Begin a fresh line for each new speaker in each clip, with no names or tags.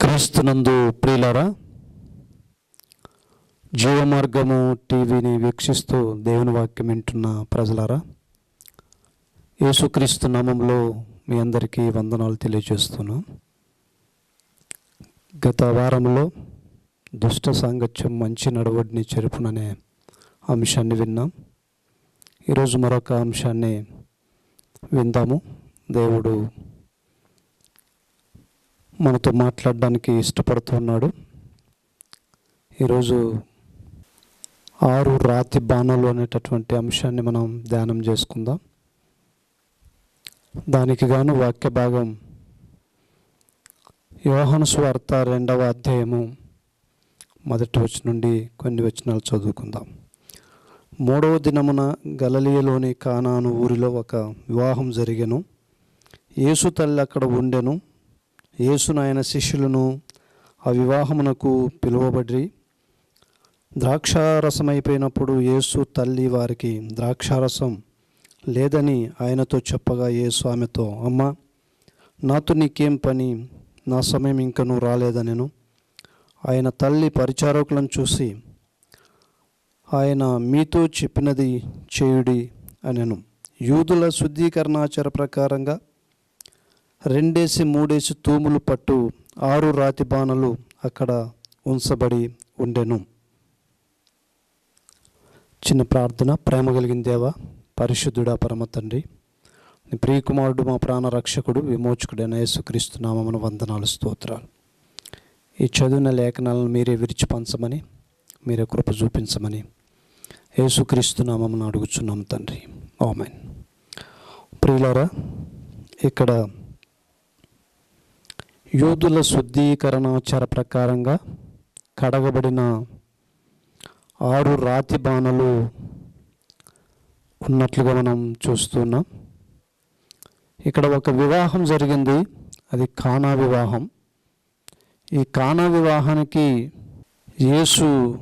క్రీస్తునందు ప్రియులారా జీవమార్గము టీవీని వీక్షిస్తూ దేవుని వాక్యం వింటున్న ప్రజలారా యేసుక్రీస్తు నామంలో మీ అందరికీ వందనాలు తెలియజేస్తున్నాం. గత వారంలో దుష్ట సాంగత్యం మంచి నడవడిని చెరుపుననే అంశాన్ని విన్నాం. ఈరోజు మరొక అంశాన్ని విందాము. దేవుడు మనతో మాట్లాడడానికి ఇష్టపడుతున్నాడు ఈరోజు ఆరు రాతి బాణాలు అనేటటువంటి అంశాన్ని మనం ధ్యానం చేసుకుందాం. దానికి గాను వాక్య భాగం యోహాను స్వార్త రెండవ అధ్యాయము మొదటి వచ్చి నుండి కొన్ని వచనాలు చదువుకుందాం. మూడవ దినమున గలలియలోని కానాను ఊరిలో ఒక వివాహం జరిగెను. యేసు తల్లి అక్కడ ఉండెను. యేసును ఆయన శిష్యులను ఆ వివాహమునకు పిలువబడి ద్రాక్షారసమైపోయినప్పుడు యేసు తల్లి వారికి ద్రాక్షారసం లేదని ఆయనతో చెప్పగా యేసు ఆమెతో అమ్మ నాతో నీకేం పని? నా సమయం ఇంకను రాలేదనెను ఆయన తల్లి పరిచారకులను చూసి ఆయన మీతో చెప్పినది చేయుడి అనెను. యూదుల శుద్ధీకరణాచార ప్రకారంగా రెండేసి మూడేసి తూములు పట్టు ఆరు రాతి బాణలు అక్కడ ఉంచబడి ఉండెను. చిన్న ప్రార్థన ప్రేమ కలిగిన దేవ పరిశుద్ధుడా పరమ తండ్రి నీ ప్రియకుమారుడు మా ప్రాణ రక్షకుడు విమోచకుడైన యేసుక్రీస్తు నామమున వందనాలు స్తోత్రాలు. ఈ చదివిన లేఖనాలను మీరే విరిచి పంచమని మీరే కృప చూపించమని యేసుక్రీస్తు నామమున అడుగుచున్నాం తండ్రి. ఆమెన్. ప్రియులారా ఇక్కడ యూదుల శుద్ధీకరణాచార ప్రకారంగా కడగబడిన ఆరు రాతి బాణలు ఉన్నట్లుగా మనం చూస్తున్నాం. ఇక్కడ ఒక వివాహం జరిగింది. అది కానా వివాహం. ఈ కానా వివాహానికి యేసు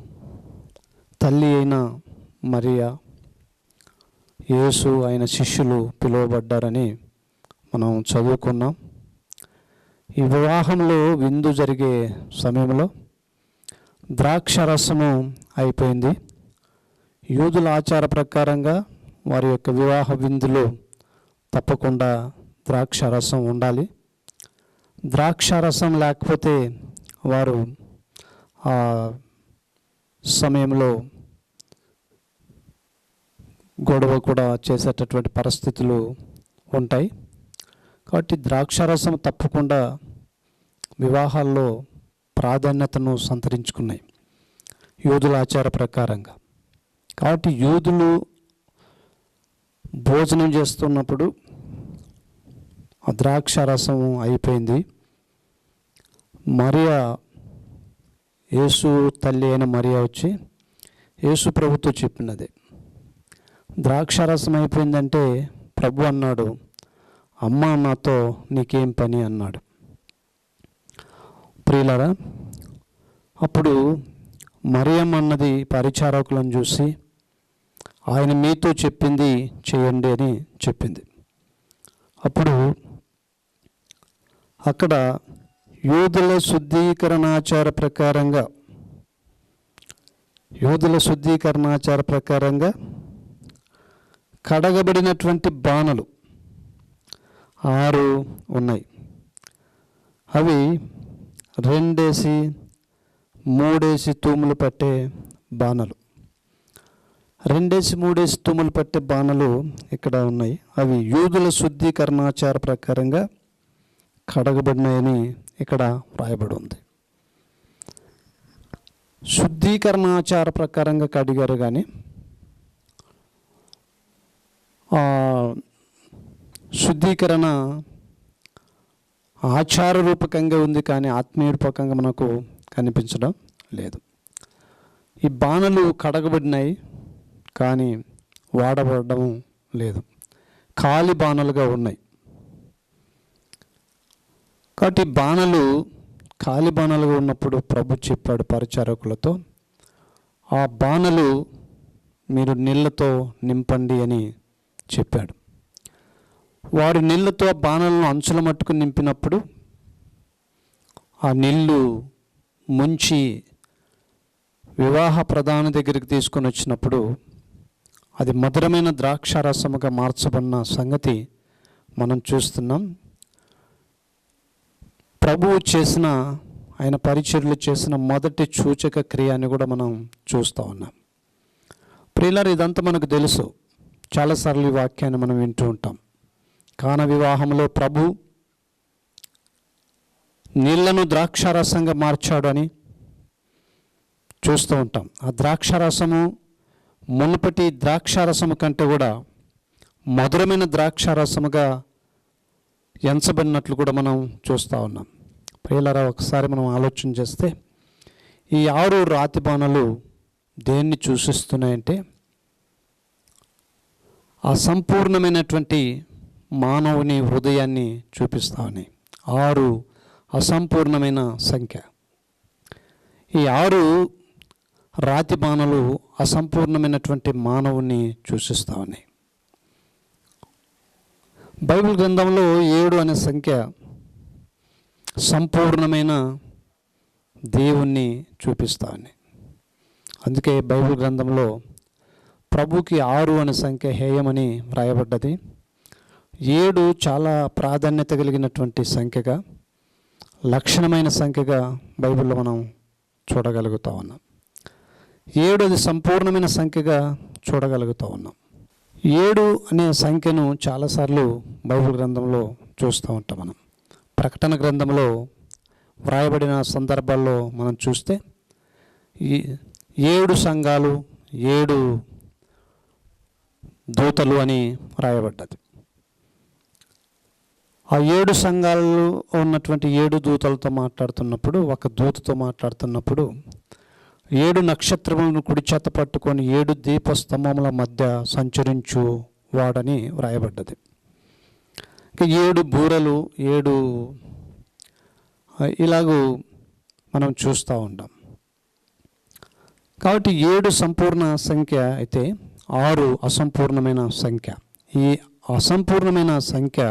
తల్లి అయిన మరియా యేసు ఆయన శిష్యులు పిలువబడ్డారని మనం చదువుకున్నాం. ఈ వివాహంలో విందు జరిగే సమయంలో ద్రాక్ష రసము అయిపోయింది. యూదుల ఆచార ప్రకారంగా వారి యొక్క వివాహ విందులో తప్పకుండా ద్రాక్ష రసం ఉండాలి. ద్రాక్ష రసం లేకపోతే వారు ఆ సమయంలో గొడవ కూడా చేసేటటువంటి పరిస్థితులు ఉంటాయి. కాబట్టి ద్రాక్షారసం తప్పకుండా వివాహాల్లో ప్రాధాన్యతను సంతరించుకున్నాయి. యూదుల ఆచార ప్రకారంగా. కాబట్టి యూదులు భోజనం చేస్తున్నప్పుడు ఆ ద్రాక్షారసం అయిపోయింది. మరియా యేసు తల్లి అయిన మరియా వచ్చి యేసు ప్రభుతో చెప్పినది. ద్రాక్షారసం అయిపోయిందంటే ప్రభు అన్నాడు అమ్మ నాతో నీకేం పని అన్నాడు. ప్రియులరా అప్పుడు మరియం అన్నది పరిచారకులను చూసి ఆయన మీతో చెప్పింది చేయండి అని చెప్పింది. అప్పుడు అక్కడ యూదుల శుద్ధీకరణాచార ప్రకారంగా యూదుల శుద్ధీకరణాచార ప్రకారంగా కడగబడినటువంటి బాణలు ఆరు ఉన్నాయి. అవి రెండేసి మూడేసి తూములు పట్టే బాణలు. రెండేసి మూడేసి తూములు పట్టే బాణలు ఇక్కడ ఉన్నాయి. అవి యూదుల శుద్ధీకరణాచార ప్రకారంగా కడగబడినాయని ఇక్కడ వ్రాయబడి ఉంది. శుద్ధీకరణాచార ప్రకారంగా కడిగారు కానీ శుద్ధీకరణ ఆచార రూపకంగా ఉంది కానీ ఆత్మీయ రూపకంగా మనకు కనిపించడం లేదు. ఈ బాణలు కడగబడినాయి కానీ వాడబడడం లేదు. ఖాళీ బాణలుగా ఉన్నాయి. కాబట్టి బాణలు ఖాళీ బాణలుగా ఉన్నప్పుడు ప్రభు చెప్పాడు పరిచారకులతో ఆ బాణలు మీరు నీళ్ళతో నింపండి అని చెప్పాడు. వారి నీళ్ళతో బాణలను అంచుల మట్టుకు నింపినప్పుడు ఆ నీళ్ళు ముంచి వివాహ ప్రధాన దగ్గరికి తీసుకొని వచ్చినప్పుడు అది మధురమైన ద్రాక్షారసముగా మార్చబడిన సంగతి మనం చూస్తున్నాం. ప్రభువు చేసిన ఆయన పరిచర్లు చేసిన మొదటి సూచక క్రియాన్ని కూడా మనం చూస్తూ ఉన్నాం. ప్రియులర్ ఇదంతా మనకు తెలుసు. చాలాసార్లు ఈ వాక్యాన్ని మనం వింటూ ఉంటాం. కాన వివాహంలో ప్రభు నీళ్ళను ద్రాక్షారసంగా మార్చాడు అని చూస్తూ ఉంటాం. ఆ ద్రాక్షారసము మునుపటి ద్రాక్షారసము కంటే కూడా మధురమైన ద్రాక్షారసముగా ఎంచబడినట్లు కూడా మనం చూస్తూ ఉన్నాం. ప్రియులరా ఒకసారి మనం ఆలోచన చేస్తే ఈ ఆరు రాతి బాణలు దేన్ని సూచిస్తున్నాయంటే సంపూర్ణమైనటువంటి మానవుని హృదయాన్ని చూపిస్తామని ఆరు అసంపూర్ణమైన సంఖ్య. ఈ ఆరు రాతి బాణలు అసంపూర్ణమైనటువంటి మానవుని సూచిస్తా బైబిల్ గ్రంథంలో ఏడు అనే సంఖ్య సంపూర్ణమైన దేవుణ్ణి చూపిస్తామని అందుకే బైబిల్ గ్రంథంలో ప్రభుకి ఆరు అనే సంఖ్య హేయమని వ్రాయబడ్డది. ఏడు చాలా ప్రాధాన్యత కలిగినటువంటి సంఖ్యగా లక్షణమైన సంఖ్యగా బైబిల్లో మనం చూడగలుగుతా ఉన్నాం. ఏడు అది సంపూర్ణమైన సంఖ్యగా చూడగలుగుతూ ఉన్నాం. ఏడు అనే సంఖ్యను చాలాసార్లు బైబిల్ గ్రంథంలో చూస్తూ ఉంటాం మనం. ప్రకటన గ్రంథంలో వ్రాయబడిన సందర్భాల్లో మనం చూస్తే ఈ ఏడు సంఘాలు ఏడు దూతలు అని వ్రాయబడ్డది ఆ ఏడు సంఘాలలో ఉన్నటువంటి ఏడు దూతలతో మాట్లాడుతున్నప్పుడు ఒక దూతతో మాట్లాడుతున్నప్పుడు ఏడు నక్షత్రములను కుడి చేత పట్టుకొని ఏడు దీపస్తంభముల మధ్య సంచరించు వాడని వ్రాయబడ్డది. ఏడు బూరలు ఏడు ఇలాగూ మనం చూస్తూ ఉంటాం కాబట్టి ఏడు సంపూర్ణ సంఖ్య అయితే ఆరు అసంపూర్ణమైన సంఖ్య. ఈ అసంపూర్ణమైన సంఖ్య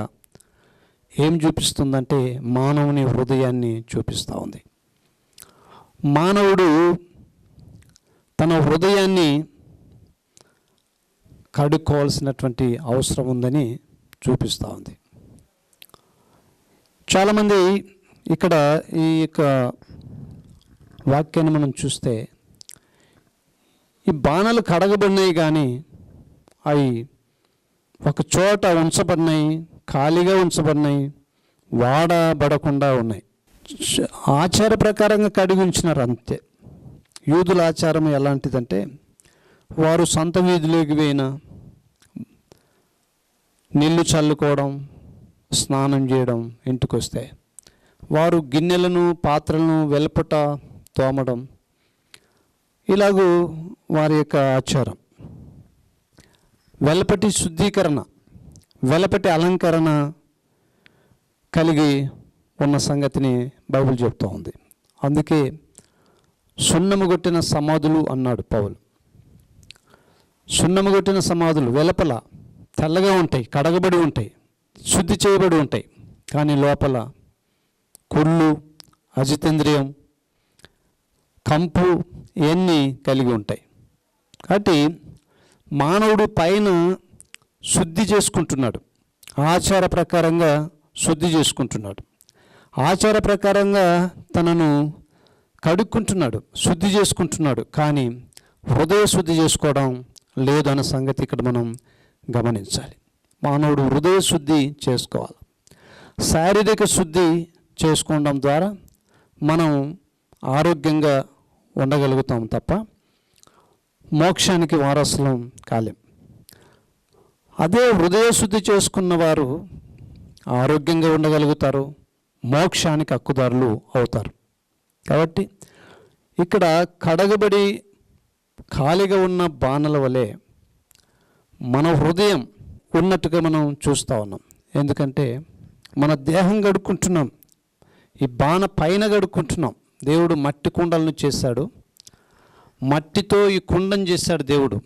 ఏం చూపిస్తుందంటే మానవుని హృదయాన్ని చూపిస్తూ ఉంది. మానవుడు తన హృదయాన్ని కడుక్కోవాల్సినటువంటి అవసరం ఉందని చూపిస్తూ ఉంది. చాలామంది ఇక్కడ ఈ యొక్క వాక్యాన్ని మనం చూస్తే ఈ బాణాలు కడగబడినాయి కానీ అవి ఒక చోట ఉంచబడినాయి ఖాళీగా ఉంచబడినాయి వాడబడకుండా ఉన్నాయి. ఆచార ప్రకారంగా కడిగి ఉంచినారు అంతే. యూదుల ఆచారం ఎలాంటిదంటే వారు సొంత వీధిలోకి పోయిన నీళ్ళు చల్లుకోవడం స్నానం చేయడం ఇంటికి వస్తే వారు గిన్నెలను పాత్రలను వెలపట తోమడం ఇలాగూ వారి యొక్క ఆచారం. వెలపటి శుద్ధీకరణ. వెలపటి అలంకరణ కలిగి ఉన్న సంగతిని బైబుల్ చెప్తూ ఉంది. అందుకే సున్నము కొట్టిన సమాధులు అన్నాడు పౌలు. సున్నము కొట్టిన సమాధులు వెలపల తెల్లగా ఉంటాయి కడగబడి ఉంటాయి శుద్ధి చేయబడి ఉంటాయి. కానీ లోపల కుళ్ళు అజితేంద్రియం కంపు ఇవన్నీ కలిగి ఉంటాయి. కాబట్టి మానవుడు పైన శుద్ధి చేసుకుంటున్నాడు. ఆచార ప్రకారంగా శుద్ధి చేసుకుంటున్నాడు. ఆచార ప్రకారంగా తనను కడుక్కుంటున్నాడు శుద్ధి చేసుకుంటున్నాడు. కానీ హృదయ శుద్ధి చేసుకోవడం లేదు అన్న సంగతి ఇక్కడ మనం గమనించాలి. మానవుడు హృదయ శుద్ధి చేసుకోవాలి. శారీరక శుద్ధి చేసుకోవడం ద్వారా మనం ఆరోగ్యంగా ఉండగలుగుతాం తప్ప మోక్షానికి వారసులం కాలేం. అదే హృదయ శుద్ధి చేసుకున్న వారు ఆరోగ్యంగా ఉండగలుగుతారు మోక్షానికి హక్కుదారులు అవుతారు. కాబట్టి ఇక్కడ కడగబడి ఖాళీగా ఉన్న బాణల వలె మన హృదయం ఉన్నట్టుగా మనం చూస్తూ ఉన్నాం. ఎందుకంటే మన దేహం గడుక్కుంటున్నాం ఈ బాణ పైన గడుక్కుంటున్నాం. దేవుడు మట్టి కుండలను చేశాడు. మట్టితో ఈ కుండను చేశాడు దేవుడు.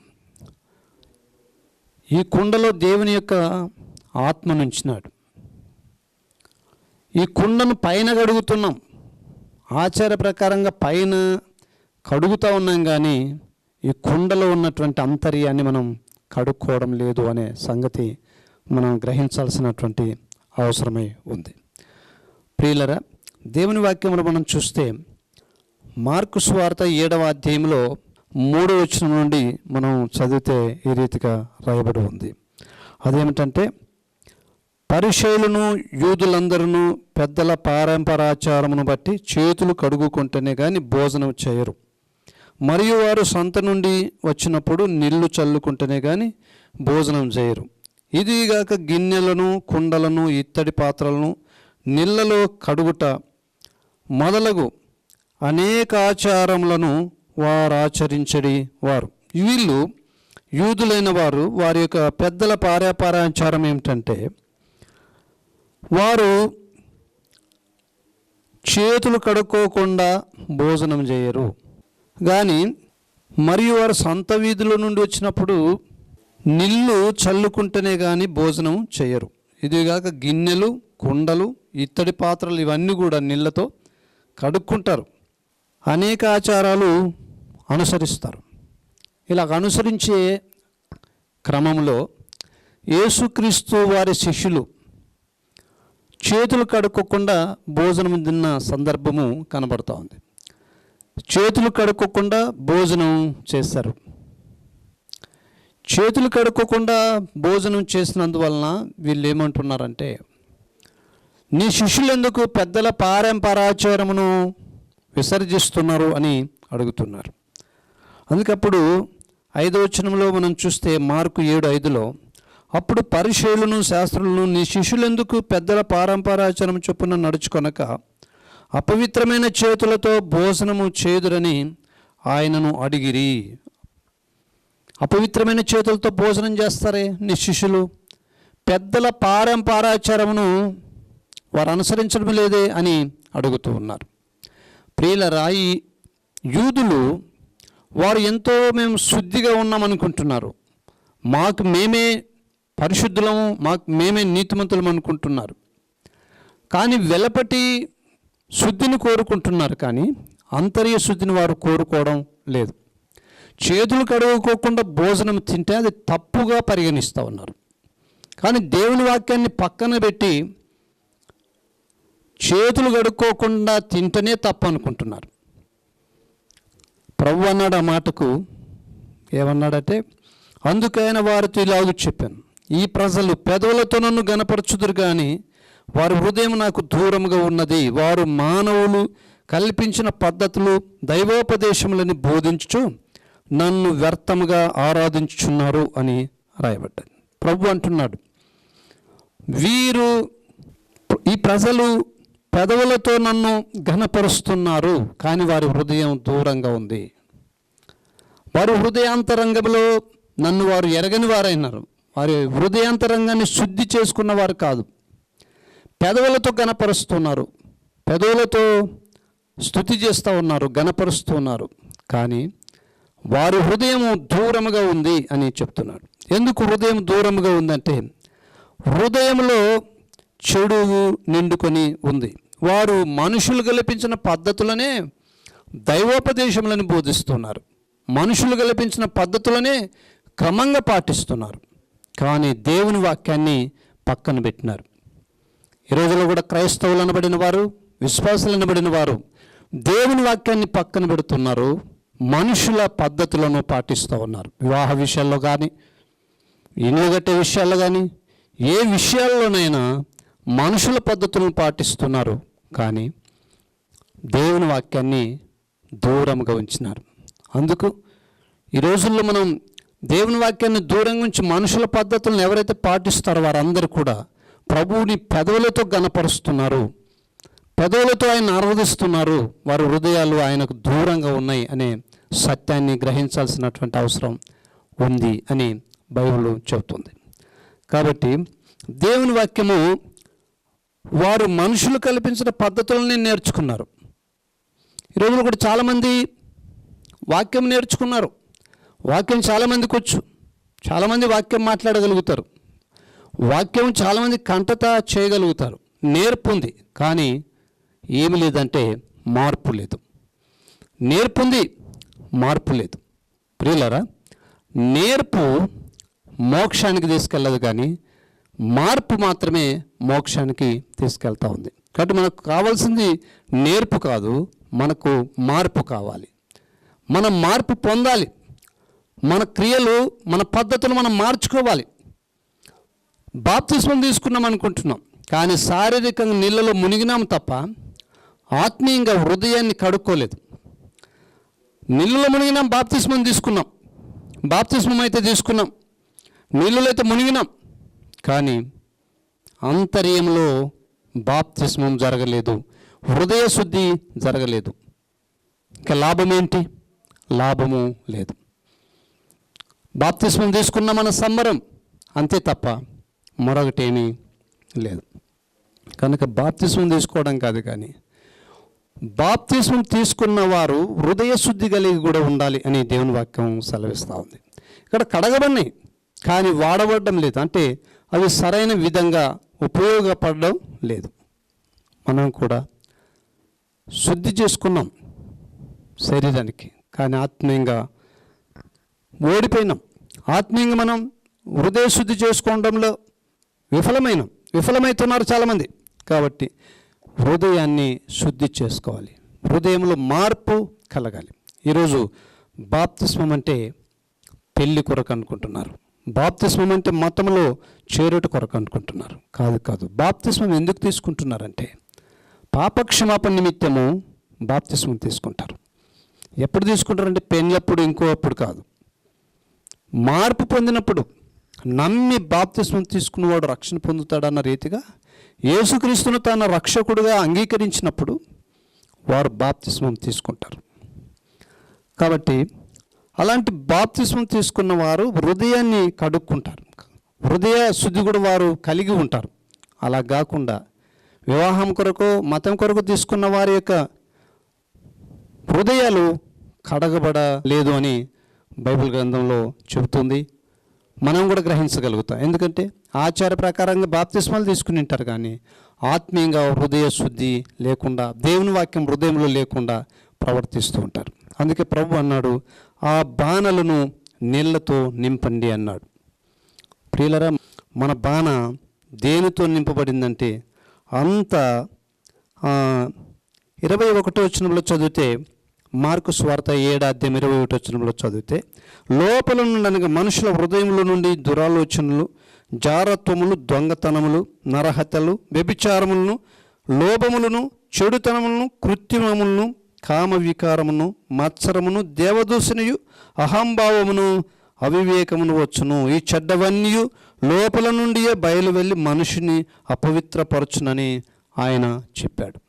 ఈ కుండలో దేవుని యొక్క ఆత్మను ఉంచినాడు. ఈ కుండను పైన కడుగుతున్నాం. ఆచార ప్రకారంగా పైన కడుగుతూ ఉన్నాం కానీ ఈ కుండలో ఉన్నటువంటి అంతర్యాన్ని మనం కడుక్కోవడం లేదు అనే సంగతి మనం గ్రహించాల్సినటువంటి అవసరమై ఉంది. ప్రియులరా దేవుని వాక్యంలో మనం చూస్తే మార్కు స్వార్త ఏడవ అధ్యాయంలో మూడో వచనం నుండి మనం చదివితే ఈ రీతిగా రాయబడి ఉంది. అదేమిటంటే పరిశైలను యూదులందరూ పెద్దల పారంపరాచారమును బట్టి చేతులు కడుగుకుంటేనే కానీ భోజనం చేయరు. మరియు వారు సొంత నుండి వచ్చినప్పుడు నీళ్ళు చల్లుకుంటేనే కానీ భోజనం చేయరు. ఇదిగాక గిన్నెలను కుండలను ఇత్తడి పాత్రలను నీళ్ళలో కడుగుట మొదలగు అనేక ఆచారములను వారు ఆచరించడి వారు. వీళ్ళు యూదులైన వారు వారి యొక్క పెద్దల పారాపారాచారం ఏమిటంటే వారు చేతులు కడుక్కోకుండా భోజనం చేయరు. కానీ మరియు వారు సొంత వీధుల నుండి వచ్చినప్పుడు నిల్లు చల్లుకుంటేనే కానీ భోజనం చేయరు. ఇదిగాక గిన్నెలు కుండలు ఇత్తడి పాత్రలు ఇవన్నీ కూడా నీళ్ళతో కడుక్కుంటారు. అనేక ఆచారాలు అనుసరిస్తారు. ఇలా అనుసరించే క్రమంలో యేసుక్రీస్తు వారి శిష్యులు చేతులు కడుక్కోకుండా భోజనం తిన్న సందర్భము కనబడుతూ ఉంది. చేతులు కడుక్కోకుండా భోజనం చేస్తారు. చేతులు కడుక్కోకుండా భోజనం చేసినందువలన వీళ్ళు ఏమంటున్నారంటే నీ శిష్యులు ఎందుకు పెద్దల పారంపరాచారమును విసర్జిస్తున్నారు అని అడుగుతున్నారు. అందుకప్పుడు ఐదవచనంలో మనం చూస్తే మార్కు ఏడు ఐదులో అప్పుడు పరిశీలను శాస్త్రులను నీ శిష్యులెందుకు పెద్దల పారంపరాచారం చొప్పున నడుచుకొనక అపవిత్రమైన చేతులతో భోజనము చేదురని ఆయనను అడిగిరి. అపవిత్రమైన చేతులతో భోజనం చేస్తారే నీ శిష్యులు? పెద్దల పారంపరాచారమును వారు అనుసరించడం లేదే అని అడుగుతూ ఉన్నారు. ప్రియుల రాయి యూదులు వారు ఎంతో మేము శుద్ధిగా ఉన్నామనుకుంటున్నారు. మాకు మేమే పరిశుద్ధులము మాకు మేమే నీతిమంతులం అనుకుంటున్నారు. కానీ వెలపటి శుద్ధిని కోరుకుంటున్నారు కానీ అంతర్య శుద్ధిని వారు కోరుకోవడం లేదు. చేతులు కడుగుకోకుండా భోజనం తింటే అది తప్పుగా పరిగణిస్తూ ఉన్నారు. కానీ దేవుని వాక్యాన్ని పక్కన పెట్టి చేతులు కడుక్కోకుండా తింటేనే తప్పు అనుకుంటున్నారు ప్రభు అన్నాడు ఆ మాటకు ఏమన్నాడంటే అందుకైన వారితో ఇలాగూ చెప్పాను. ఈ ప్రజలు పెదవులతో నన్ను గనపరచుదురు కానీ వారి హృదయం నాకు దూరంగా ఉన్నది. వారు మానవులు కల్పించిన పద్ధతులు దైవోపదేశములని బోధించుచు నన్ను వ్యర్థముగా ఆరాధించుచున్నారు అని రాయబడ్డది. ప్రభు అంటున్నాడు వీరు ఈ ప్రజలు పెదవులతో నన్ను ఘనపరుస్తున్నారు కానీ వారి హృదయం దూరంగా ఉంది. వారి హృదయాంతరంగంలో నన్ను వారు ఎరగని వారైనారు. వారి హృదయాంతరంగాన్ని శుద్ధి చేసుకున్న వారు కాదు. పెదవులతో గణపరుస్తున్నారు పెదవులతో స్థుతి చేస్తూ ఉన్నారు ఘనపరుస్తున్నారు కానీ వారి హృదయం దూరముగా ఉంది అని చెప్తున్నాడు. ఎందుకు హృదయం దూరముగా ఉందంటే హృదయంలో చెడు నిండుకొని ఉంది. వారు మనుషులు కల్పించిన పద్ధతులనే దైవోపదేశములను బోధిస్తున్నారు. మనుషులు కల్పించిన పద్ధతులనే క్రమంగా పాటిస్తున్నారు. కానీ దేవుని వాక్యాన్ని పక్కన పెట్టినారు. ఈ రోజుల్లో కూడా క్రైస్తవులు అనబడిన వారు విశ్వాసులు అనబడిన వారు దేవుని వాక్యాన్ని పక్కన పెడుతున్నారు. మనుషుల పద్ధతులను పాటిస్తూ ఉన్నారు. వివాహ విషయాల్లో కానీ ఇనుగట్టే విషయాల్లో కానీ ఏ విషయాల్లోనైనా మనుషుల పద్ధతులను పాటిస్తున్నారు. కానీ దేవుని వాక్యాన్ని దూరంగా ఉంచినారు. అందుకు ఈ రోజుల్లో మనం దేవుని వాక్యాన్ని దూరంగా ఉంచి మనుషుల పద్ధతులను ఎవరైతే పాటిస్తారో వారందరూ కూడా ప్రభువుని పెదవులతో గనపరుస్తున్నారు పెదవులతో ఆయన ఆరాధిస్తున్నారు. వారి హృదయాలు ఆయనకు దూరంగా ఉన్నాయి అనే సత్యాన్ని గ్రహించాల్సినటువంటి అవసరం ఉంది అని బైబిల్ చెబుతుంది. కాబట్టి దేవుని వాక్యము వారు మనుషులు కల్పించిన పద్ధతులని నేర్చుకున్నారు. ఈరోజు కూడా చాలామంది వాక్యం నేర్చుకున్నారు. వాక్యం చాలామందికి వచ్చు. చాలామంది వాక్యం మాట్లాడగలుగుతారు. వాక్యం చాలామంది కంటత చేయగలుగుతారు. నేర్పుంది కానీ ఏమి లేదంటే మార్పు లేదు. నేర్పుంది మార్పు లేదు. ప్రియులరా నేర్పు మోక్షానికి తీసుకెళ్ళదు కానీ మార్పు మాత్రమే మోక్షానికి తీసుకెళ్తా ఉంది. కాబట్టి మనకు కావాల్సింది నేర్పు కాదు మనకు మార్పు కావాలి. మనం మార్పు పొందాలి. మన క్రియలు మన పద్ధతులు మనం మార్చుకోవాలి. బాప్తిస్మం తీసుకున్నాం అనుకుంటున్నాం. కానీ శారీరకంగా నీళ్ళలో మునిగినాం తప్ప ఆత్మీయంగా హృదయాన్ని కడుక్కోలేదు. నీళ్ళలో మునిగినాం బాప్తిస్మం తీసుకున్నాం. బాప్తిస్మం అయితే తీసుకున్నాం. నీళ్ళలో అయితే మునిగినాం. కానీ అంతర్యంలో బాప్తిస్మం జరగలేదు హృదయ శుద్ధి జరగలేదు. ఇంకా లాభం ఏంటి లాభము లేదు. బాప్తిస్మం తీసుకున్న మన సంబరం అంతే తప్ప మరొకటేమీ లేదు. కనుక బాప్తిస్మం తీసుకోవడం కాదు కానీ బాప్తిస్మం తీసుకున్న వారు హృదయ శుద్ధి కలిగి కూడా ఉండాలి అని దేవుని వాక్యం సెలవిస్తూ ఉంది. ఇక్కడ కడగబడినాయి కానీ వాడబడడం లేదు. అంటే అవి సరైన విధంగా ఉపయోగపడడం లేదు. మనం కూడా శుద్ధి చేసుకున్నాం శరీరానికి కానీ ఆత్మీయంగా ఓడిపోయినాం. ఆత్మీయంగా మనం హృదయ శుద్ధి చేసుకోవడంలో విఫలమైనం. విఫలమవుతున్నారు చాలామంది. కాబట్టి హృదయాన్ని శుద్ధి చేసుకోవాలి. హృదయంలో మార్పు కలగాలి. ఈరోజు బాప్తిస్మం అంటే పెళ్ళి కొరకు అనుకుంటున్నారు. బాప్తిస్మం అంటే మతంలో చేరుట కొరకు అనుకుంటున్నారు. కాదు కాదు. బాప్తిస్మం ఎందుకు తీసుకుంటున్నారంటే పాపక్షమాపణ నిమిత్తము బాప్తిస్మం తీసుకుంటారు. ఎప్పుడు తీసుకుంటారంటే పెళ్ళప్పుడు ఇంకో అప్పుడు కాదు. మార్పు పొందినప్పుడు నమ్మి బాప్తిస్మం తీసుకున్నవాడు రక్షణ పొందుతాడన్న రీతిగా యేసుక్రీస్తును తన రక్షకుడుగా అంగీకరించినప్పుడు వారు బాప్తిస్మం తీసుకుంటారు. కాబట్టి అలాంటి బాప్తిస్మం తీసుకున్న వారు హృదయాన్ని కడుక్కుంటారు. హృదయ శుద్ధి కూడా వారు కలిగి ఉంటారు. అలా కాకుండా వివాహం కొరకు మతం కొరకు తీసుకున్న వారి యొక్క హృదయాలు కడగబడలేదు అని బైబిల్ గ్రంథంలో చెబుతుంది. మనం కూడా గ్రహించగలుగుతాం. ఎందుకంటే ఆచార ప్రకారంగా బాప్తిస్మాలు తీసుకుని ఉంటారు కానీ ఆత్మీయంగా హృదయ శుద్ధి లేకుండా దేవుని వాక్యం హృదయంలో లేకుండా ప్రవర్తిస్తూ ఉంటారు. అందుకే ప్రభు అన్నాడు ఆ బాణలను నీళ్ళతో నింపండి అన్నాడు. ప్రియులరా మన బాణ దేనితో నింపబడిందంటే అంత ఇరవై ఒకటో వచ్చినప్పుడు చదివితే మార్కు స్వార్థ ఏడాధ్యాయం ఇరవై ఒకటి వచ్చినప్పుడు చదివితే లోపల నుండి అనగా మనుషుల హృదయంలో నుండి దురాలోచనలు జారత్వములు దొంగతనములు నరహత్యలు వ్యభిచారములను లోభములను చెడుతనములను కృత్రిమములను కామ వికారమును మత్సరమును దేవదూషణయు అహంభావమును అవివేకమును వచ్చును. ఈ చెడ్డవన్నీ లోపల నుండియే బయలు వెళ్ళి మనిషిని అపవిత్రపరచునని ఆయన చెప్పాడు.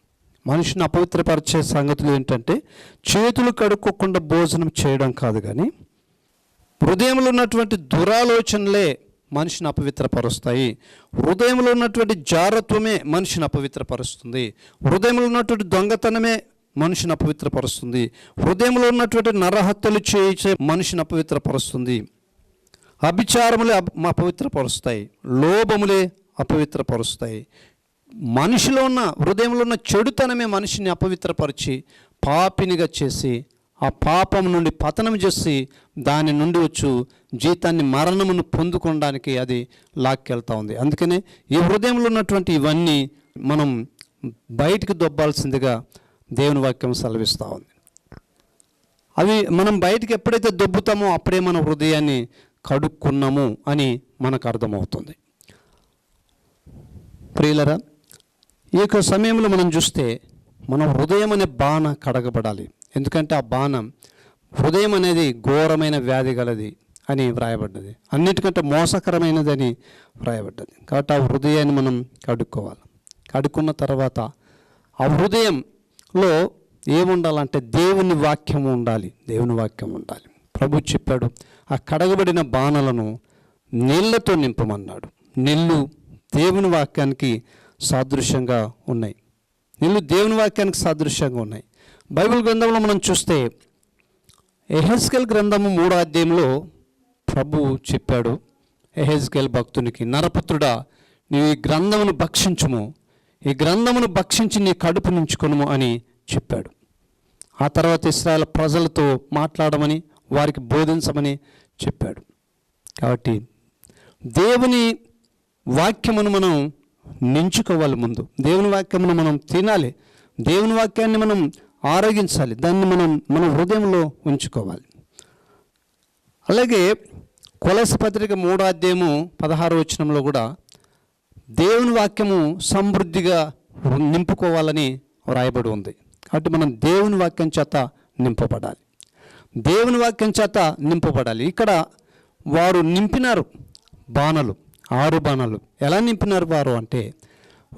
మనిషిని అపవిత్రపరిచే సంగతులు ఏంటంటే చేతులు కడుక్కోకుండా భోజనం చేయడం కాదు కానీ హృదయంలో ఉన్నటువంటి దురాలోచనలే మనిషిని అపవిత్రపరుస్తాయి. హృదయంలో ఉన్నటువంటి జారత్వమే మనిషిని అపవిత్రపరుస్తుంది. హృదయంలో ఉన్నటువంటి దొంగతనమే మనిషిని అపవిత్రపరుస్తుంది. హృదయంలో ఉన్నటువంటి నరహత్యలు చేయించే మనిషిని అపవిత్రపరుస్తుంది. అభిచారములే అప- అపవిత్రపరుస్తాయి. లోభములే అపవిత్రపరుస్తాయి. మనిషిలో ఉన్న హృదయంలో ఉన్న చెడుతనమే మనిషిని అపవిత్రపరిచి పాపినిగా చేసి ఆ పాపం నుండి పతనం చేసి దాని నుండి వచ్చు జీతాన్ని మరణమును పొందుకోవడానికి అది లాక్కెళ్తా ఉంది. అందుకనే ఈ హృదయంలో ఉన్నటువంటి ఇవన్నీ మనం బయటికి దొబ్బాల్సిందిగా దేవుని వాక్యం సెలవిస్తూ ఉంది. అవి మనం బయటికి ఎప్పుడైతే దొబ్బుతామో అప్పుడే మన హృదయాన్ని కడుక్కున్నాము అని మనకు అర్థమవుతుంది. ప్రియులరా ఈ యొక్క సమయంలో మనం చూస్తే మన హృదయం అనే బాణ కడగబడాలి. ఎందుకంటే ఆ బాణం హృదయం అనేది ఘోరమైన వ్యాధి గలది అని వ్రాయబడ్డది. అన్నిటికంటే మోసకరమైనది అని వ్రాయబడ్డది. కాబట్టి ఆ హృదయాన్ని మనం కడుక్కోవాలి. కడుక్కున్న తర్వాత ఆ హృదయం లో ఏముండాలంటే దేవుని వాక్యం ఉండాలి దేవుని వాక్యం ఉండాలి. ప్రభు చెప్పాడు ఆ కడగబడిన బాణలను నీళ్ళతో నింపమన్నాడు. నీళ్ళు దేవుని వాక్యానికి సాదృశ్యంగా ఉన్నాయి. నీళ్ళు దేవుని వాక్యానికి సాదృశ్యంగా ఉన్నాయి. బైబిల్ గ్రంథంలో మనం చూస్తే ఎహెస్కెల్ గ్రంథము మూడో అధ్యాయంలో ప్రభు చెప్పాడు ఎహెస్కెల్ భక్తునికి నరపుత్రుడా నీవు ఈ గ్రంథమును భక్షించుము. ఈ గ్రంథమును భక్షించి నీ కడుపు నుంచుకొనుము అని చెప్పాడు. ఆ తర్వాత ఇస్రాయల్ ప్రజలతో మాట్లాడమని వారికి బోధించమని చెప్పాడు. కాబట్టి దేవుని వాక్యమును మనం నించుకోవాలి ముందు. దేవుని వాక్యమును మనం తినాలి. దేవుని వాక్యాన్ని మనం ఆరోగించాలి. దాన్ని మనం మన హృదయంలో ఉంచుకోవాలి. అలాగే కొలస పత్రిక మూడో అధ్యాయము పదహారు వచనంలో కూడా దేవుని వాక్యము సమృద్ధిగా నింపుకోవాలని వ్రాయబడి ఉంది. కాబట్టి మనం దేవుని వాక్యం చేత నింపబడాలి. దేవుని వాక్యం చేత నింపబడాలి. ఇక్కడ వారు నింపినారు బాణలు ఆరు బాణలు. ఎలా నింపినారు వారు అంటే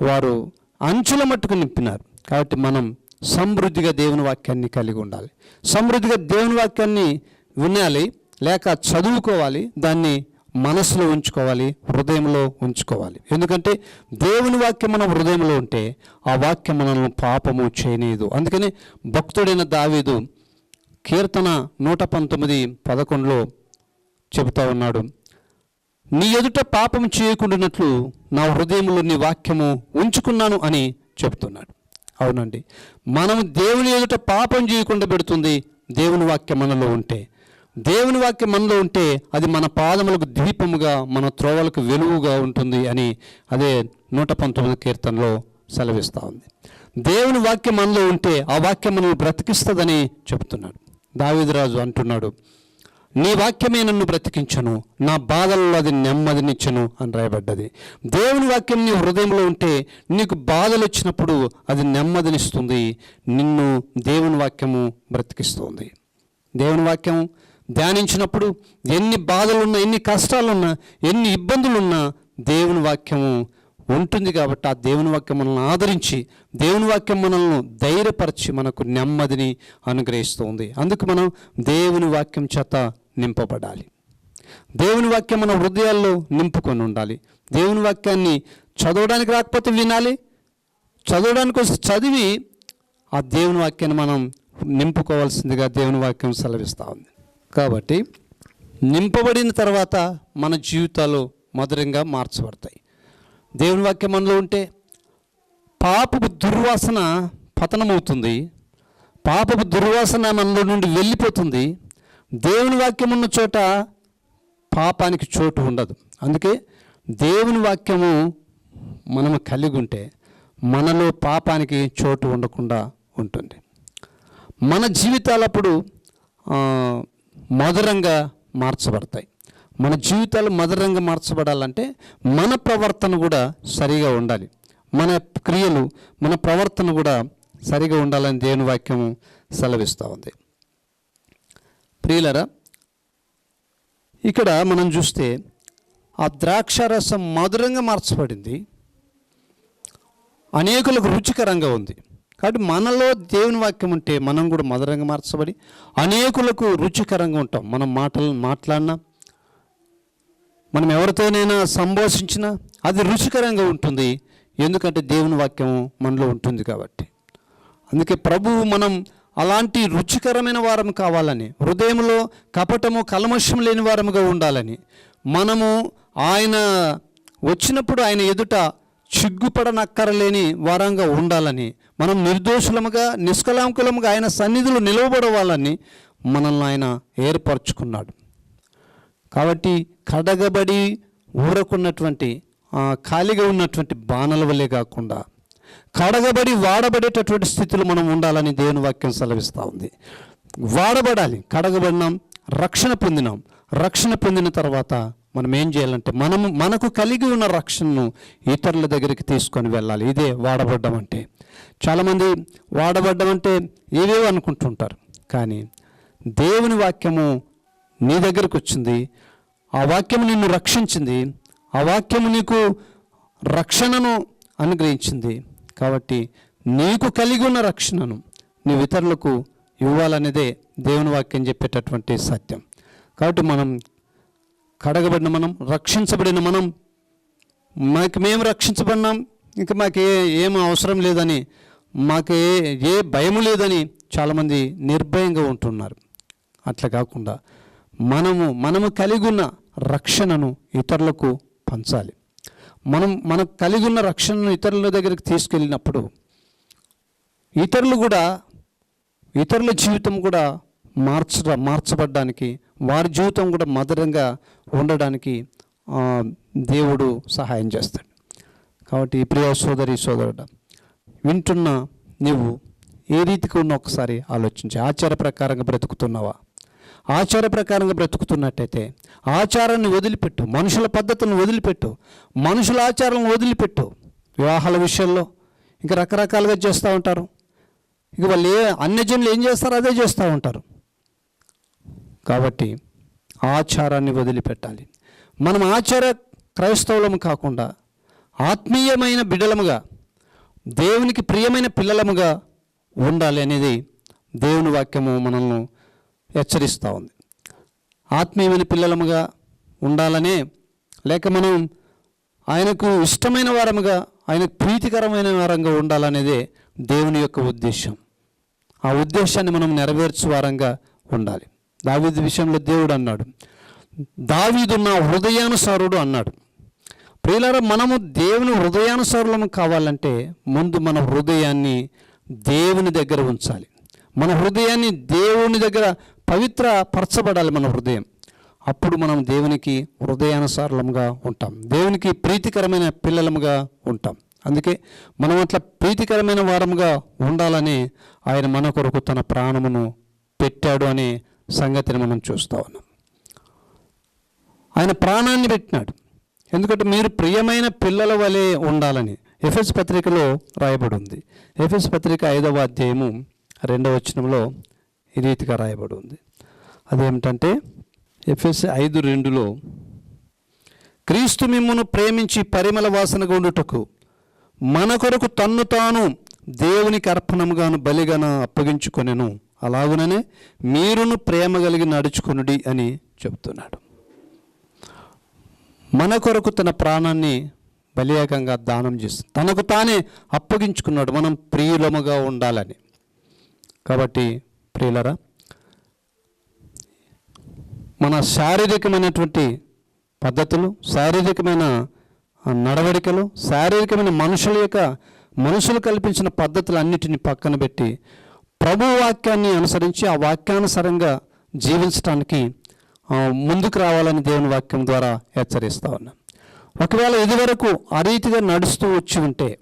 వారు అంచుల మట్టుకు నింపినారు. కాబట్టి మనం సమృద్ధిగా దేవుని వాక్యాన్ని కలిగి ఉండాలి. సమృద్ధిగా దేవుని వాక్యాన్ని వినాలి లేక చదువుకోవాలి దాన్ని మనసులో ఉంచుకోవాలి హృదయంలో ఉంచుకోవాలి. ఎందుకంటే దేవుని వాక్యం మన హృదయంలో ఉంటే ఆ వాక్యం మనల్ని పాపము చేయనీయదు. అందుకని భక్తుడైన దావీదు కీర్తన నూట పంతొమ్మిది పదకొండులో చెబుతా ఉన్నాడు నీ ఎదుట పాపం చేయకుండానట్లు నా హృదయంలో నీ వాక్యము ఉంచుకున్నాను అని చెబుతున్నాడు. అవునండి మనం దేవుని ఎదుట పాపం చేయకుండా పెడుతుంది దేవుని వాక్యం మనలో ఉంటే. దేవుని వాక్యం మనలో ఉంటే అది మన పాదములకు ద్వీపముగా మన త్రోవలకు వెలుగుగా ఉంటుంది అని అదే నూట పంతొమ్మిది కీర్తనలో సెలవిస్తూ ఉంది. దేవుని వాక్యం మనలో ఉంటే ఆ వాక్యం మనల్ని బ్రతికిస్తుందని చెబుతున్నాడు. దావిదరాజు అంటున్నాడు నీ వాక్యమే నన్ను బ్రతికించను నా బాధల్లో అది నెమ్మదినిచ్చను అని రాయబడ్డది. దేవుని వాక్యం నీ హృదయంలో ఉంటే నీకు బాధలు వచ్చినప్పుడు అది నెమ్మదినిస్తుంది నిన్ను దేవుని వాక్యము బ్రతికిస్తుంది. దేవుని వాక్యం ధ్యానించినప్పుడు ఎన్ని బాధలున్నా ఎన్ని కష్టాలున్నా ఎన్ని ఇబ్బందులున్నా దేవుని వాక్యము ఉంటుంది కాబట్టి ఆ దేవుని వాక్యం మనల్ని ఆదరించి దేవుని వాక్యం మనల్ని ధైర్యపరిచి మనకు నెమ్మదిని అనుగ్రహిస్తుంది. అందుకు మనం దేవుని వాక్యం చేత నింపబడాలి. దేవుని వాక్యం మన హృదయాల్లో నింపుకొని ఉండాలి. దేవుని వాక్యాన్ని చదవడానికి రాకపోతే వినాలి. చదవడానికి వస్తే చదివి ఆ దేవుని వాక్యాన్ని మనం నింపుకోవాల్సిందిగా దేవుని వాక్యం సెలవిస్తూ ఉంది. కాబట్టి నింపబడిన తర్వాత మన జీవితాలు మధురంగా మార్చబడతాయి. దేవుని వాక్యం మనలో ఉంటే పాపపు దుర్వాసన పతనమవుతుంది. పాపపు దుర్వాసన మనలో నుండి వెళ్ళిపోతుంది. దేవుని వాక్యం ఉన్న చోట పాపానికి చోటు ఉండదు. అందుకే దేవుని వాక్యము మనము కలిగి ఉంటే మనలో పాపానికి చోటు ఉండకుండా ఉంటుంది. మన జీవితాలప్పుడు మధురంగా మార్చబడతాయి. మన జీవితాలు మధురంగా మార్చబడాలంటే మన ప్రవర్తన కూడా సరిగా ఉండాలి. మన క్రియలు మన ప్రవర్తన కూడా సరిగా ఉండాలని దేవుని వాక్యం సెలవిస్తూ ఉంది. ప్రియులరా ఇక్కడ మనం చూస్తే ఆ ద్రాక్షారసం మధురంగా మార్చబడింది. అనేకులకు రుచికరంగా ఉంది. కాబట్టి మనలో దేవుని వాక్యం ఉంటే మనం కూడా మధురంగా మార్చబడి అనేకులకు రుచికరంగా ఉంటాం. మనం మాటలు మాట్లాడినా మనం ఎవరితోనైనా సంభాషించినా అది రుచికరంగా ఉంటుంది. ఎందుకంటే దేవుని వాక్యం మనలో ఉంటుంది కాబట్టి. అందుకే ప్రభువు మనం అలాంటి రుచికరమైన వారం కావాలని హృదయంలో కపటము కలమషం లేని వారముగా ఉండాలని మనము ఆయన వచ్చినప్పుడు ఆయన ఎదుట చిగ్గుపడనక్కరలేని వారంగా ఉండాలని మనం నిర్దోషులముగా నిష్కలాంకులముగా ఆయన సన్నిధిలో నిలవబడవాలని మనల్ని ఆయన ఏర్పరచుకున్నాడు. కాబట్టి కడగబడి ఊరకున్నటువంటి ఖాళీగా ఉన్నటువంటి బాణల వల్లే కాకుండా కడగబడి వాడబడేటటువంటి స్థితిలో మనం ఉండాలని దేవుని వాక్యం సెలవిస్తూ ఉంది. వాడబడాలి కడగబడినాం రక్షణ పొందినాం. రక్షణ పొందిన తర్వాత మనం ఏం చేయాలంటే మనము మనకు కలిగి ఉన్న రక్షణను ఇతరుల దగ్గరికి తీసుకొని వెళ్ళాలి. ఇదే వాడబడ్డం అంటే చాలామంది వాడబడ్డం అంటే ఏవేవో అనుకుంటుంటారు. కానీ దేవుని వాక్యము నీ దగ్గరకు వచ్చింది ఆ వాక్యము నిన్ను రక్షించింది ఆ వాక్యము నీకు రక్షణను అనుగ్రహించింది. కాబట్టి నీకు కలిగి ఉన్న రక్షణను నీవు ఇతరులకు ఇవ్వాలనేదే దేవుని వాక్యం చెప్పేటటువంటి సత్యం. కాబట్టి మనం కడగబడిన మనం రక్షించబడిన మనం మాకు మేము రక్షించబడినాం ఇంకా మాకు ఏ ఏం అవసరం లేదని మాకు ఏ ఏ భయము లేదని చాలామంది నిర్భయంగా ఉంటున్నారు. అట్లా కాకుండా మనము మనము కలిగి ఉన్న రక్షణను ఇతరులకు పంచాలి. మనం మనకు కలిగి ఉన్న రక్షణను ఇతరుల దగ్గరికి తీసుకెళ్ళినప్పుడు ఇతరులు కూడా ఇతరుల జీవితం కూడా మార్చ మార్చబడ్డానికి వారి జీవితం కూడా మధురంగా ఉండడానికి దేవుడు సహాయం చేస్తాడు. కాబట్టి ప్రియ సోదరి సోదరుడు వింటున్న నువ్వు ఏ రీతికి ఉన్న ఒకసారి ఆలోచించి. ఆచార ప్రకారంగా బ్రతుకుతున్నావా? ఆచార ప్రకారంగా బ్రతుకుతున్నట్టయితే ఆచారాన్ని వదిలిపెట్టు మనుషుల పద్ధతులను వదిలిపెట్టు మనుషుల ఆచారాలను వదిలిపెట్టు. వివాహాల విషయంలో ఇంకా రకరకాలుగా చేస్తూ ఉంటారు. ఇక వాళ్ళు ఏ అన్యజనులు ఏం చేస్తారో అదే చేస్తూ ఉంటారు. కాబట్టి ఆచారాన్ని వదిలిపెట్టాలి. మనం ఆచార క్రైస్తవులము కాకుండా ఆత్మీయమైన బిడ్డలముగా దేవునికి ప్రియమైన పిల్లలముగా ఉండాలి అనేది దేవుని వాక్యము మనల్ని హెచ్చరిస్తూ ఉంది. ఆత్మీయమైన పిల్లలముగా ఉండాలనే లేక మనం ఆయనకు ఇష్టమైన వారముగా ఆయనకు ప్రీతికరమైన వారంగా ఉండాలనేదే దేవుని యొక్క ఉద్దేశం. ఆ ఉద్దేశాన్ని మనం నెరవేర్చు వారంగా ఉండాలి. దావీదు విషయంలో దేవుడు అన్నాడు. దావీదు నా హృదయానుసారుడు అన్నాడు. ప్రియులారా మనము దేవుని హృదయానుసారులము కావాలంటే ముందు మన హృదయాన్ని దేవుని దగ్గర ఉంచాలి. మన హృదయాన్ని దేవుని దగ్గర పవిత్ర పరచబడాలి మన హృదయం. అప్పుడు మనం దేవునికి హృదయానుసారులముగా ఉంటాం. దేవునికి ప్రీతికరమైన పిల్లలముగా ఉంటాం. అందుకే మనం అట్లా ప్రీతికరమైన వారముగా ఉండాలని ఆయన మన కొరకు తన ప్రాణమును పెట్టాడు అని సంగతిని మనం చూస్తూ ఉన్నాం. ఆయన ప్రాణాన్ని పెట్టినాడు. ఎందుకంటే మీరు ప్రియమైన పిల్లల వలె ఉండాలని ఎఫ్ఎస్ పత్రికలో రాయబడి ఉంది ఎఫ్ఎస్ పత్రిక ఐదవ అధ్యాయము రెండవ వచనంలో ఈ రీతిగా రాయబడి ఉంది అదేమిటంటే ఎఫ్ఎస్ ఐదు రెండులో క్రీస్తు మిమ్మును ప్రేమించి పరిమళ వాసనగా ఉండుటకు మన కొరకు తన్ను తాను దేవునికి అర్పణముగాను బలిగాను అప్పగించుకొనెను. అలాగుననే మీరును ప్రేమ కలిగి నడుచుకునుడి అని చెప్తున్నాడు. మన కొరకు తన ప్రాణాన్ని బలియాగంగా దానం చేస్తుంది తనకు తానే అప్పగించుకున్నాడు. మనం ప్రియులముగా ఉండాలని. కాబట్టి ప్రియులరా మన శారీరకమైనటువంటి పద్ధతులు శారీరకమైన నడవడికలు శారీరకమైన మనుషుల యొక్క మనుషులు కల్పించిన పద్ధతులు అన్నిటిని పక్కన పెట్టి ప్రభు వాక్యాన్ని అనుసరించి ఆ వాక్యానుసారంగా జీవించడానికి ముందుకు రావాలని దేవుని వాక్యం ద్వారా హెచ్చరిస్తా ఉన్నాం. ఒకవేళ ఇదివరకు ఆ రీతిగా నడుస్తూ వచ్చి ఉంటే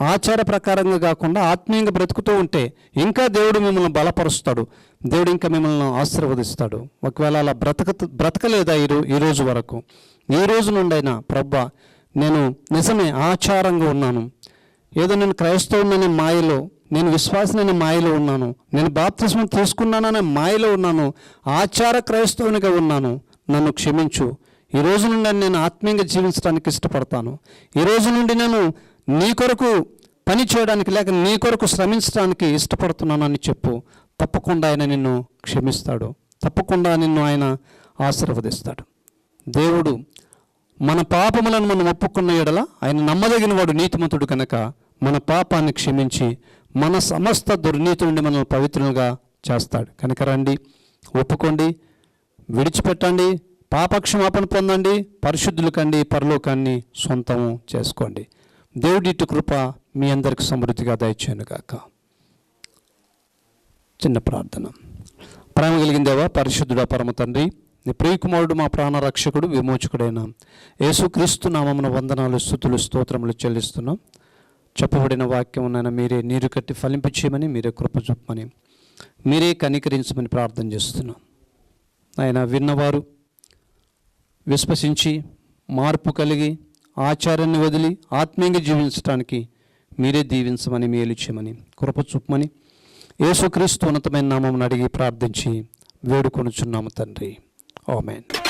ఆచార ప్రకారంగా కాకుండా ఆత్మీయంగా బ్రతుకుతూ ఉంటే ఇంకా దేవుడు మిమ్మల్ని బలపరుస్తాడు. దేవుడు ఇంకా మిమ్మల్ని ఆశీర్వదిస్తాడు. ఒకవేళ అలా బ్రతక బ్రతకలేదా ఈ ఈ రోజు వరకు? ఈ రోజు నుండైనా ప్రభా నేను నిజమే ఆచారంగా ఉన్నాను. ఏదో నేను క్రైస్తవుననే మాయలో నేను విశ్వాసననే మాయలో ఉన్నాను. నేను బాప్తిస్మం తీసుకున్నాననే మాయలో ఉన్నాను. ఆచార క్రైస్తవునిగా ఉన్నాను. నన్ను క్షమించు. ఈ రోజు నుండి నేను ఆత్మీయంగా జీవించడానికి ఇష్టపడతాను. ఈ రోజు నుండి నేను నీ కొరకు పని చేయడానికి లేక నీ కొరకు శ్రమించడానికి ఇష్టపడుతున్నానని చెప్పు. తప్పకుండా ఆయన నిన్ను క్షమిస్తాడు. తప్పకుండా నిన్ను ఆయన ఆశీర్వదిస్తాడు. దేవుడు మన పాపములను మనం ఒప్పుకున్న ఎడల ఆయన నమ్మదగిన వాడు నీతిమంతుడు కనుక మన పాపాన్ని క్షమించి మన సమస్త దుర్నీతి నుండి మనల్ని పవిత్రులుగా చేస్తాడు. కనుక రండి ఒప్పుకోండి విడిచిపెట్టండి పాపక్షమాపణ పొందండి పరిశుద్ధులు కండి పరలోకాన్ని సొంతము చేసుకోండి. దేవుడి కృప మీ అందరికి సమృద్ధిగా దయచేయను గాక. చిన్న ప్రార్థన. ప్రేమ కలిగిన దేవా పరిశుద్ధుడా పరమ తండ్రి నీ ప్రియకుమారుడు మా ప్రాణ రక్షకుడు విమోచకుడైన యేసుక్రీస్తు నామమున వందనాలు స్థుతులు స్తోత్రములు చెల్లిస్తున్నాం. చెప్పబడిన వాక్యం నాయన మీరే నీరు కట్టి ఫలింపచేయమని మీరే కృప చూపమని మీరే కనికరించమని ప్రార్థన చేస్తున్నాం. ఆయన విన్నవారు విశ్వసించి మార్పు కలిగి ఆచారాన్ని వదిలి ఆత్మీయంగా జీవించడానికి మీరే దీవించమని మేలు చేయమని కృప చూపమని యేసుక్రీస్తు ఉన్నతమైన నామం అడిగి ప్రార్థించి వేడుకొనుచున్నాము తండ్రి. ఆమెన్.